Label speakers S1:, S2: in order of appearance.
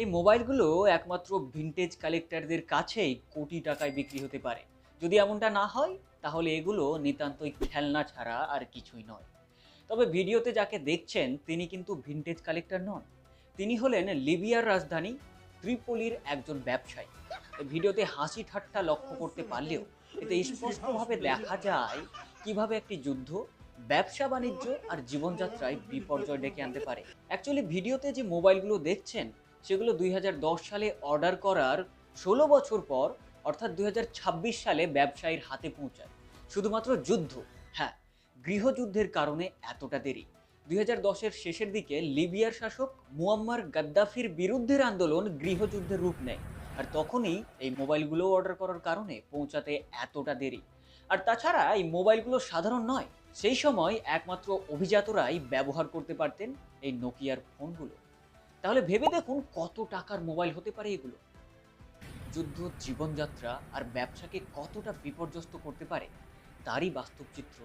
S1: এই মোবাইলগুলো একমাত্র ভিনটেজ কালেক্টরদের কাছেই কোটি টাকায় বিক্রি হতে পারে। যদি এমনটা না হয়, তাহলে এগুলো নিতান্তই খেলনা ছাড়া আর কিছুই নয়। তবে ভিডিওতে যাকে দেখছেন, তিনি কিন্তু ভিনটেজ কালেক্টর নন। তিনি হলেন লিবিয়ার রাজধানী ত্রিপোলির একজন ব্যবসায়ী। ভিডিওতে হাসি ঠাট্টা লক্ষ্য করতে পারলেও এতে স্পষ্টভাবে দেখা যায় কীভাবে একটি যুদ্ধ, ব্যবসা বাণিজ্য আর জীবনযাত্রায় বিপর্যয় ডেকে আনতে পারে। অ্যাকচুয়ালি ভিডিওতে যে মোবাইলগুলো দেখছেন সেগুলো দুই হাজার দশ সালে অর্ডার করার ষোলো বছর পর, অর্থাৎ দুই হাজার ছাব্বিশ সালে ব্যবসায়ীর হাতে পৌঁছায়। শুধুমাত্র যুদ্ধ হ্যাঁ গৃহযুদ্ধের কারণে এতটা দেরি। দুই হাজার দশের শেষের দিকে লিবিয়ার শাসক মুয়াম্মার গাদ্দাফির বিরুদ্ধের আন্দোলন গৃহযুদ্ধের রূপ নেয়। আর তখনই এই মোবাইলগুলো অর্ডার করার কারণে পৌঁছাতে এতটা দেরি। আর তাছাড়া এই মোবাইলগুলো সাধারণ নয়, সেই সময় একমাত্র অভিজাতরাই ব্যবহার করতে পারতেন এই নোকিয়ার ফোনগুলো। তাহলে ভেবে দেখুন কত টাকার মোবাইল হতে পারে এগুলো। যুদ্ধ, জীবনযাত্রা আর ব্যবসাকে কতটা বিপর্যস্ত করতে পারে, তারই বাস্তব চিত্র